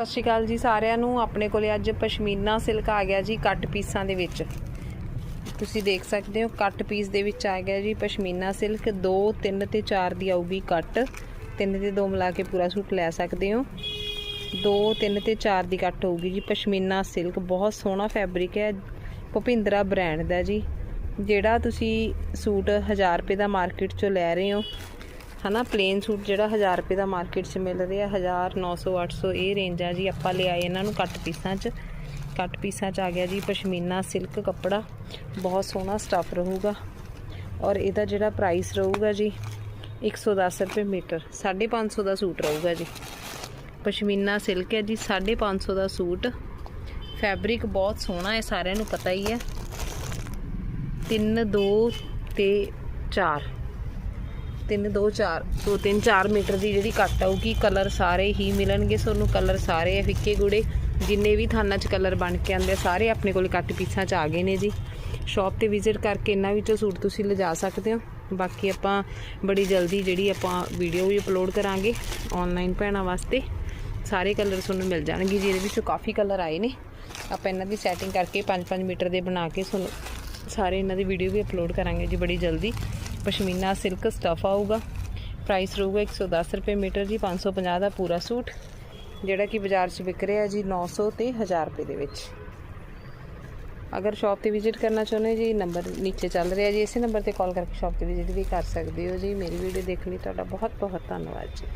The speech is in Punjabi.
ਸਤਿ ਸ਼੍ਰੀ ਅਕਾਲ ਜੀ ਸਾਰਿਆਂ ਨੂੰ। ਆਪਣੇ ਕੋਲੇ ਅੱਜ ਪਸ਼ਮੀਨਾ ਸਿਲਕ ਆ ਗਿਆ ਜੀ ਕੱਟ ਪੀਸਾਂ ਦੇ ਵਿੱਚ। ਤੁਸੀਂ ਦੇਖ ਸਕਦੇ ਹੋ ਕੱਟ ਪੀਸ ਦੇ ਵਿੱਚ ਆ ਗਿਆ ਜੀ ਪਸ਼ਮੀਨਾ ਸਿਲਕ। 2 3 ਤੇ 4 ਦੀ ਆਊਗੀ ਕੱਟ। 3 ਤੇ 2 ਮਿਲਾ ਕੇ ਪੂਰਾ ਸੂਟ ਲੈ ਸਕਦੇ ਹੋ। 2 3 ਤੇ 4 ਦੀ ਕੱਟ ਹੋਊਗੀ ਜੀ ਪਸ਼ਮੀਨਾ ਸਿਲਕ। ਬਹੁਤ ਸੋਹਣਾ ਫੈਬਰਿਕ ਹੈ। ਭੁਪਿੰਦਰਾ ਬ੍ਰਾਂਡ ਦਾ ਜੀ। ਜਿਹੜਾ ਤੁਸੀਂ ਸੂਟ 1000 ਰੁਪਏ ਦਾ ਮਾਰਕੀਟ ਚੋਂ ਲੈ ਰਹੇ ਹੋ ਹਨਾ ਪਲੇਨ ਸੂਟ ਜਿਹੜਾ 1000 ਰੁਪਏ ਦਾ ਮਾਰਕੀਟ 'ਚ ਮਿਲ ਰਿਹਾ 1000 900 800 ਇਹ ਰੇਂਜ ਆ ਜੀ। ਆਪਾਂ ਲਿਆਏ ਇਹਨਾਂ ਨੂੰ ਕੱਟ ਪੀਸਾਂ 'ਚ। ਕੱਟ ਪੀਸਾਂ 'ਚ ਆ ਗਿਆ ਜੀ ਪਸ਼ਮੀਨਾ ਸਿਲਕ ਕੱਪੜਾ। ਬਹੁਤ ਸੋਹਣਾ ਸਟਫ ਰਹੂਗਾ। ਔਰ ਇਹਦਾ ਜਿਹੜਾ ਪ੍ਰਾਈਸ ਰਹੂਗਾ ਜੀ 110 ਰੁਪਏ ਮੀਟਰ। 550 ਦਾ ਸੂਟ ਰਹੂਗਾ ਜੀ। ਪਸ਼ਮੀਨਾ ਸਿਲਕ ਹੈ ਜੀ 550 ਦਾ ਸੂਟ। ਫੈਬਰਿਕ ਬਹੁਤ ਸੋਹਣਾ ਹੈ, ਸਾਰਿਆਂ ਨੂੰ ਪਤਾ ਹੀ ਹੈ। 3 2 ਤੇ 4 3 2 4 2 3 4 ਮੀਟਰ ਦੀ ਜਿਹੜੀ ਕੱਟ ਆਊਗੀ, ਕਲਰ ਸਾਰੇ ਹੀ ਮਿਲਣਗੇ ਤੁਹਾਨੂੰ। ਕਲਰ ਸਾਰੇ ਆ ਫਿੱਕੇ ਗੂੜੇ। ਜਿੰਨੇ ਵੀ ਥਾਨਾਂ 'ਚ ਕਲਰ ਬਣ ਕੇ ਆਉਂਦੇ ਆ, ਸਾਰੇ ਆਪਣੇ ਕੋਲ ਕੱਟ ਪੀਸਾਂ 'ਚ ਆ ਗਏ ਨੇ ਜੀ। ਸ਼ਾਪ ਤੇ ਵਿਜ਼ਿਟ ਕਰਕੇ ਇਹਨਾਂ ਵਿੱਚੋਂ ਸੂਟ ਤੁਸੀਂ ਲਿਜਾ ਸਕਦੇ ਹੋ। ਬਾਕੀ ਆਪਾਂ ਬੜੀ ਜਲਦੀ ਜਿਹੜੀ ਆਪਾਂ ਵੀਡੀਓ ਵੀ ਅਪਲੋਡ ਕਰਾਂਗੇ ਆਨਲਾਈਨ ਭੈਣਾਂ ਵਾਸਤੇ। ਸਾਰੇ ਕਲਰ ਤੁਹਾਨੂੰ ਮਿਲ ਜਾਣਗੇ ਜਿਹਦੇ ਵਿੱਚੋਂ ਕਾਫੀ ਕਲਰ ਆਏ ਨੇ। ਆਪਾਂ ਇਹਨਾਂ ਦੀ ਸੈਟਿੰਗ ਕਰਕੇ 5-5 ਮੀਟਰ ਦੇ ਬਣਾ ਕੇ ਤੁਹਾਨੂੰ ਸਾਰੇ ਇਹਨਾਂ ਦੀ ਵੀਡੀਓ ਵੀ ਅਪਲੋਡ ਕਰਾਂਗੇ ਜੀ ਬੜੀ ਜਲਦੀ। ਪਸ਼ਮੀਨਾ ਸਿਲਕ ਸਟਫ ਆਊਗਾ। ਪ੍ਰਾਈਸ ਰਹੂਗਾ 110 ਰੁਪਏ ਮੀਟਰ ਜੀ 550 ਦਾ ਪੂਰਾ ਸੂਟ, ਜਿਹੜਾ ਕਿ ਬਾਜ਼ਾਰ 'ਚ ਵਿਕ ਰਿਹਾ ਜੀ 900 ਤੇ 1000 ਰੁਪਏ ਦੇ ਵਿੱਚ। ਅਗਰ ਸ਼ਾਪ ਤੇ ਵਿਜ਼ਿਟ ਕਰਨਾ ਚਾਹੁੰਦੇ ਜੀ ਨੰਬਰ ਨੀਚੇ ਚੱਲ ਰਿਹਾ ਜੀ, ਇਸੇ ਨੰਬਰ ਤੇ ਕਾਲ ਕਰਕੇ ਸ਼ਾਪ ਤੇ ਵਿਜ਼ਿਟ ਵੀ ਕਰ ਸਕਦੇ ਹੋ ਜੀ। ਮੇਰੀ ਵੀਡੀਓ ਦੇਖਣ ਲਈ ਤੁਹਾਡਾ ਬਹੁਤ ਬਹੁਤ ਧੰਨਵਾਦ ਜੀ।